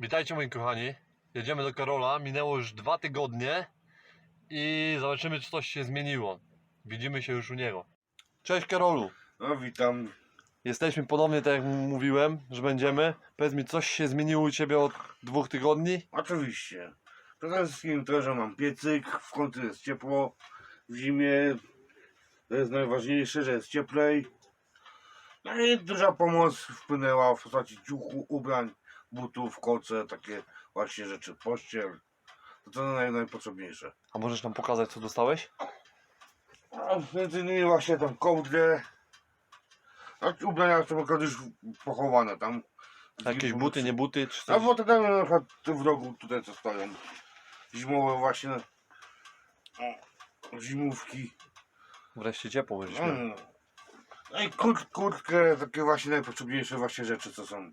Witajcie moi kochani. Jedziemy do Karola. Minęło już dwa tygodnie i zobaczymy, czy coś się zmieniło. Widzimy się już u niego. Cześć Karolu. No witam. Jesteśmy ponownie, tak jak mówiłem, że będziemy. Powiedz mi, coś się zmieniło u Ciebie od dwóch tygodni? Oczywiście. Przede wszystkim to, że mam piecyk, w końcu jest ciepło. W zimie to jest najważniejsze, że jest cieplej. No i duża pomoc wpłynęła w postaci ciuchu, ubrań, butów, koce, takie właśnie rzeczy, pościel. To co naj, najpotrzebniejsze. A możesz nam pokazać, co dostałeś? A między innymi właśnie tą kołdrę. A ubrania są akurat już pochowane tam. Jakieś buty, nie buty, czy A coś? bo to tam na przykład w rogu tutaj co stoją. Zimowe właśnie. Zimówki. Wreszcie ciepło No, miał. no. i kurt, kurtkę, takie właśnie najpotrzebniejsze właśnie rzeczy co są.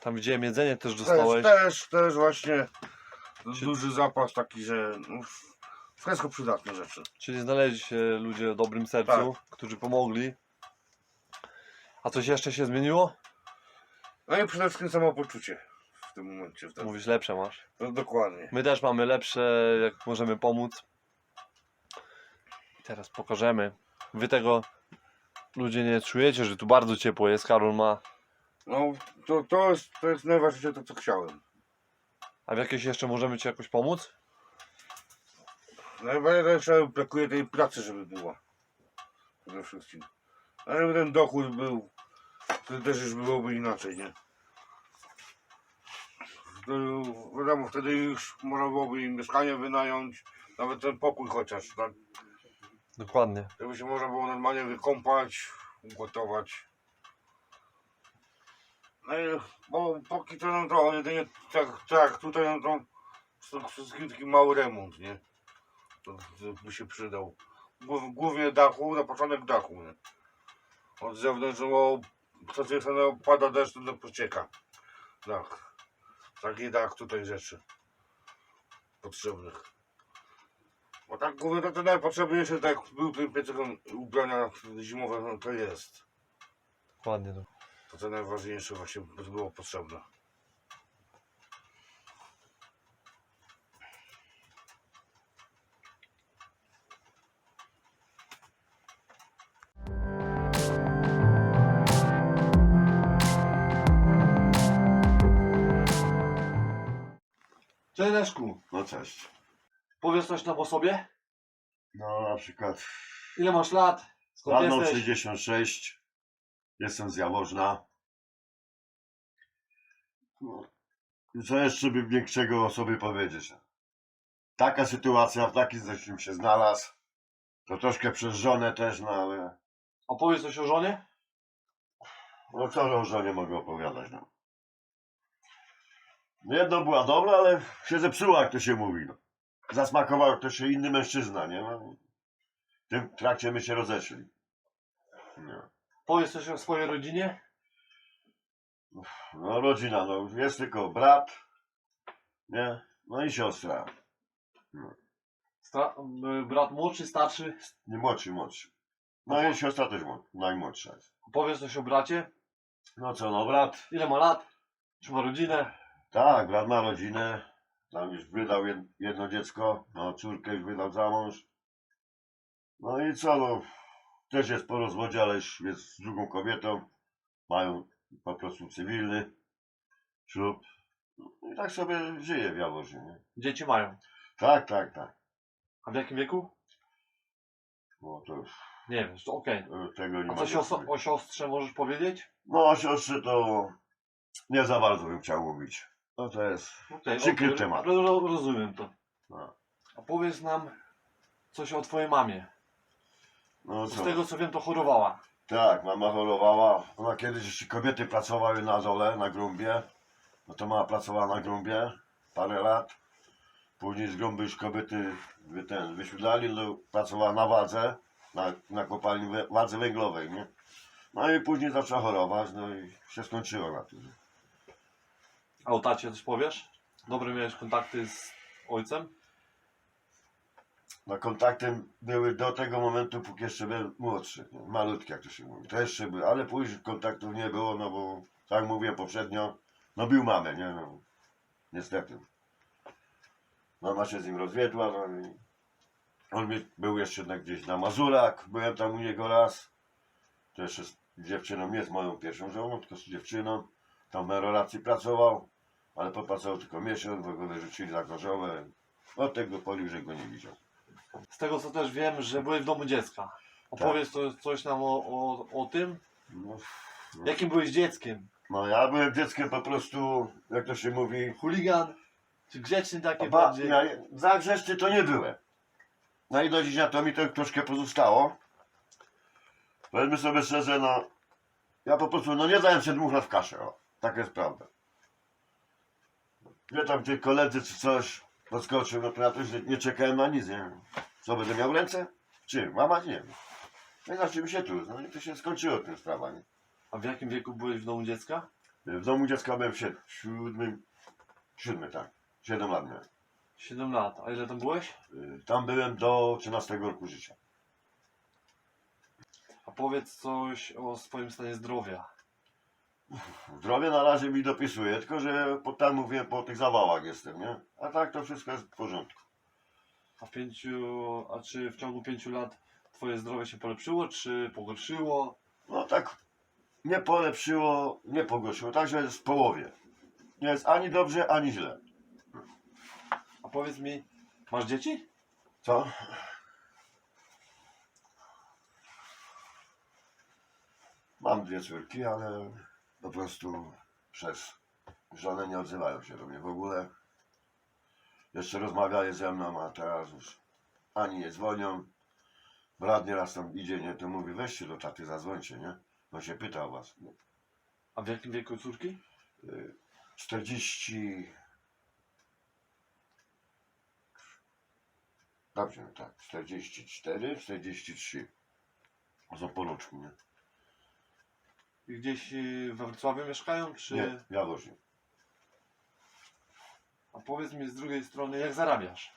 Tam widziałem jedzenie też Też, dostałeś. też, też właśnie Czy- duży zapas taki, że no, wszystko przydatne rzeczy. Czyli znaleźli się ludzie o dobrym sercu, którzy pomogli. A coś jeszcze się zmieniło? No i przede wszystkim samopoczucie w tym momencie. W tym, Mówisz, lepsze masz. no, dokładnie. My też mamy lepsze, jak możemy pomóc. I teraz pokażemy. Wy tego ludzie nie czujecie, że tu bardzo ciepło jest. Karol ma. No to, to, jest, to jest najważniejsze to co chciałem. A w jakieś jeszcze możemy ci jakoś pomóc? Najważniejsze brakuje tej pracy, żeby była. Przede wszystkim. A żeby ten dochód był, to też już byłoby inaczej, nie? To, wiadomo, wtedy już można byłoby im mieszkanie wynająć, nawet ten pokój chociaż, tak? Dokładnie. Żeby się można było normalnie wykąpać, ugotować. No i, bo póki to no to jedynie tak, tak tutaj no to wszystkim taki mały remont, nie? To, to by się przydał. Głów- Głównie dachu, na początek dachu, nie? Od zewnątrz, bo no, pada deszcz, to pocieka. Dach. Taki dach tutaj rzeczy potrzebnych. Bo tak głównie to, to najpotrzebniejsze, tak jak był ten piecek ubrania zimowe, no to jest. Dokładnie. no. To co najważniejsze właśnie było potrzebne. Cześć Leszku. No cześć. Powiesz coś nam o sobie? No na przykład Ile masz lat? Skąd mam jesteś? 66, jestem z Jaworzna. No. I co jeszcze by większego o sobie powiedzieć? Taka sytuacja, w takim zresztą się znalazł. To troszkę przez żonę też, no ale... A powiedz coś o żonie? No co o żonie mogę opowiadać, no. No Jedno była dobra, ale się zepsuła, jak to się mówi, no. Zasmakował to się inny mężczyzna, nie? No. W tym trakcie my się rozeszli. No. Powiedz coś o swojej rodzinie? No rodzina, no jest tylko brat, nie? No i siostra. Stra- y, brat młodszy, starszy? Nie młodszy, młodszy. No i siostra też młod- najmłodsza jest. Powiedz coś o bracie? No co, no brat? Ile ma lat? Czy ma rodzinę? Tak, brat ma rodzinę. Tam już wydał jed- jedno dziecko, no córkę już wydał za mąż. No i co, no też jest po rozwodzie, ale już jest z drugą kobietą. Mają po prostu cywilny ślub. No I tak sobie żyje w Jaworznie, nie? Dzieci mają. Tak, tak, tak. A w jakim wieku? No to Nie wiem, to okej. tego nie A mogę coś o, o siostrze możesz powiedzieć? No o siostrze to nie za bardzo bym chciał mówić. No to jest... Okay, Przykry temat. rozumiem to. No, A powiedz nam coś o twojej mamie. no Z co? tego co wiem, to chorowała. Tak, mama chorowała. Ona kiedyś jeszcze kobiety pracowały na dole, na grumbie. No to mama pracowała na grumbie parę lat. Później z grumby już kobiety wy, ten, wyświetlali, no, pracowała na wadze, na, na kopalni we- wadzy węglowej, nie? No i później zaczęła chorować, no i się skończyło na tym. A o tacie coś powiesz? Dobre miałeś kontakty z ojcem? No kontaktem były do tego momentu, póki jeszcze byłem młodszy, nie? malutki jak to się mówi. To jeszcze były, ale później kontaktów nie było, no bo tak mówiłem poprzednio, no bił mamę, nie no. Niestety. Mama się z nim rozwiedła, no i on był jeszcze na, gdzieś na Mazurach, byłem tam u niego raz. To jeszcze z dziewczyną, nie z moją pierwszą żoną, tylko z dziewczyną. Tam w meroracji pracował, ale popracował tylko miesiąc, bo go wyrzucili za gorzołę. Od tego polił, że go nie widział. Z tego co też wiem, że byłeś w domu dziecka. Opowiedz to, coś nam o, o, o tym. No, Jakim byłeś dzieckiem? no ja byłem dzieckiem po prostu, jak to się mówi, Chuligan? Czy grzeczny taki ba, bardziej? ja, za grzeczny to nie byłem. No i do dzisiaj to mi to troszkę pozostało. Powiedzmy sobie szczerze, no ja po prostu no nie dałem się lat w kaszę, o. Tak jest prawda. Nie tam ci koledzy czy coś podskoczył, no to ja też nie, nie czekałem na nic, nie Co będę miał ręce? Czy? Mamać? Nie wiem. No i zaczęły się tu, no i to się skończyło tym sprawa, nie? A w jakim wieku byłeś w domu dziecka? W domu dziecka byłem w sied- siódmym, siódmy, tak. Siedem lat miałem. 7 lat. A ile tam byłeś? Y, Tam byłem do 13 roku życia. A powiedz coś o swoim stanie zdrowia. Zdrowie na razie mi dopisuje, tylko że po, tam mówię, po tych zawałach jestem, nie? A tak to wszystko jest w porządku. A w pięciu, a czy w ciągu pięciu lat twoje zdrowie się polepszyło, czy pogorszyło? No tak nie polepszyło, nie pogorszyło, także jest w połowie. Nie jest ani dobrze, ani źle. A powiedz mi, masz dzieci? Co? Mam dwie córki, ale po prostu przez żonę nie odzywają się do mnie w ogóle. Jeszcze rozmawiają ze mną, a teraz już ani nie dzwonią. Brat nieraz tam idzie, nie, to mówi weźcie do taty, zadzwońcie, nie? No się pyta o was. Nie? A w jakim wieku córki? Y, 40... Dobrze, no tak, 44, 43. Za poluczku, nie? Gdzieś y, we Wrocławiu mieszkają, czy... Nie, ja właśnie. A powiedz mi z drugiej strony, jak zarabiasz?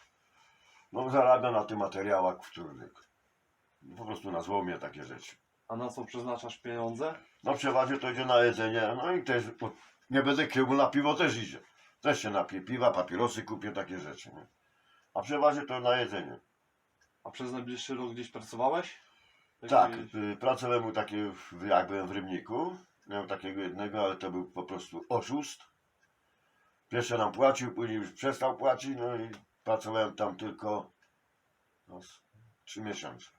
No zarabiam na tych materiałach wtórnych. Po prostu na złomie takie rzeczy. A na co przeznaczasz pieniądze? No przeważnie to idzie na jedzenie, no i też, bo nie będę krył, bo na piwo też idzie. Też się napiję piwa, papierosy kupię, takie rzeczy, nie? A przeważnie to na jedzenie. A przez najbliższy rok gdzieś pracowałeś? Tak, y, pracowałem u takiego, w- jak byłem w Rybniku, miałem takiego jednego, ale to był po prostu oszust. Pierwsze nam płacił, później już przestał płacić, no i pracowałem tam tylko no, z- trzy miesiące.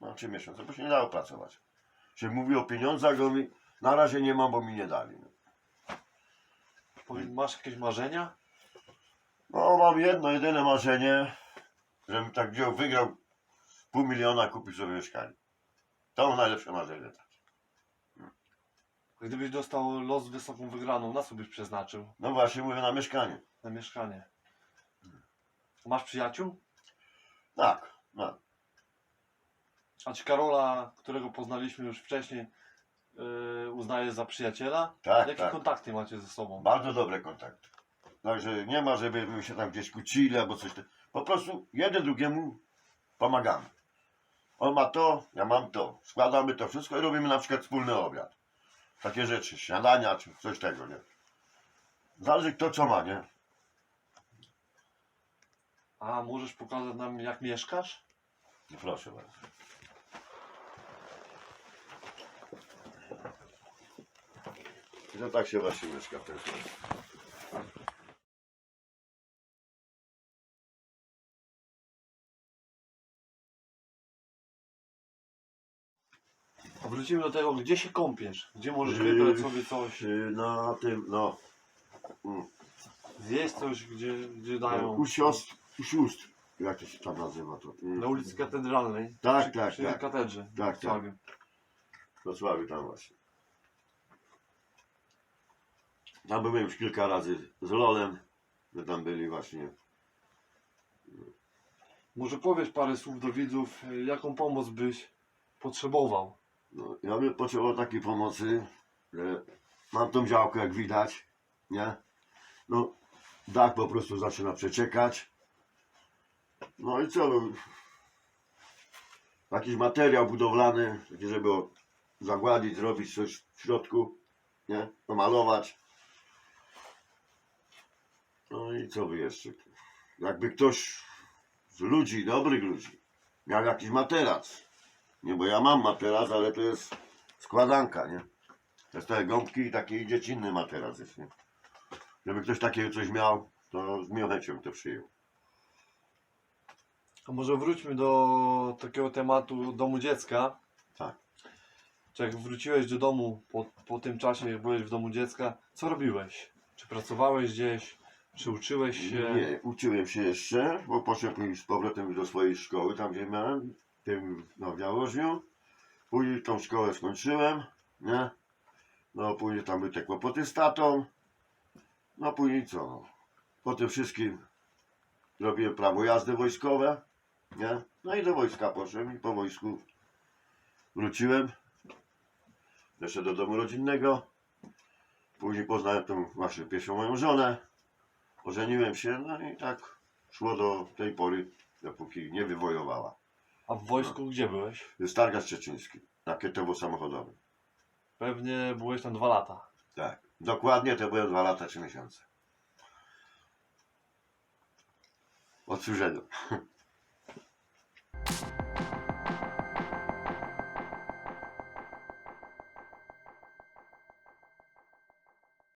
No trzy miesiące, bo się nie dało pracować. Się mówi o pieniądzach, go mi na razie nie mam, bo mi nie dali. No. Powiedz, Masz jakieś marzenia? No mam jedno, jedyne marzenie, żebym tak wziął, wygrał pół miliona, kupił sobie mieszkanie. To najlepsze marzenie. Gdybyś dostał los wysoką wygraną, na co byś przeznaczył? No właśnie mówię na mieszkanie. Na mieszkanie. Masz przyjaciół? Tak, tak. A czy Karola, którego poznaliśmy już wcześniej, yy, uznajesz za przyjaciela? Tak, Jakie tak. kontakty macie ze sobą? Bardzo dobre kontakty. Także nie ma, żeby się tam gdzieś kłócili albo coś. tam. Po prostu jeden drugiemu pomagamy. On ma to, ja mam to. Składamy to wszystko i robimy na przykład wspólny obiad. Takie rzeczy, śniadania czy coś tego, nie? Zależy kto co ma, nie? A możesz pokazać nam jak mieszkasz? No Proszę bardzo. I to tak się właśnie mieszka w ten sposób. Wrócimy do tego, gdzie się kąpiesz? Gdzie możesz Yy, wybrać sobie coś, Czy na tym, no, zjeść coś, gdzie, gdzie dają? u siostr, u sióstr, jak to się tam nazywa to? Na ulicy Katedralnej. Tak, przy, tak, przy tak. katedrze. w Tak, tak. Wrocławiu. W Wrocławiu tam właśnie. Tam byłem już kilka razy z Lolem, że tam byli właśnie. Może powiesz parę słów do widzów, y, jaką pomoc byś potrzebował? No, ja bym potrzebował takiej pomocy, że mam tą działkę jak widać, nie? No, dach po prostu zaczyna przeciekać. No i co, no, jakiś materiał budowlany, taki, żeby zagładzić, zrobić coś w środku, nie? Pomalować. No i co by jeszcze? Jakby ktoś z ludzi, dobrych ludzi, miał jakiś materac. Nie, bo ja mam materac, ale to jest składanka, nie? To jest te gąbki i taki dziecinny materac jest, nie? Żeby ktoś takiego coś miał, to z miłą chęcią to przyjął. A może wróćmy do takiego tematu domu dziecka. Tak. Czy jak wróciłeś do domu po, po tym czasie, jak byłeś w domu dziecka, co robiłeś? Czy pracowałeś gdzieś? Czy uczyłeś się? Nie, uczyłem się jeszcze, bo poszedłem z powrotem do swojej szkoły, tam gdzie miałem, tym no, w Jaworzniu. Później tą szkołę skończyłem, nie? No później tam były te kłopoty z tatą. No później co? no. Po tym wszystkim robiłem prawo jazdy wojskowe, nie? No i do wojska poszedłem i po wojsku wróciłem. Jeszcze do domu rodzinnego. Później poznałem tą właśnie pierwszą moją żonę. Ożeniłem się, no i tak szło do tej pory, dopóki nie wywojowała. A w wojsku gdzie byłeś? Starga Szczeciński, rakietowo samochodowy. Pewnie byłeś tam dwa lata. Tak. Dokładnie to były dwa lata, trzy miesiące. Odsłużenia.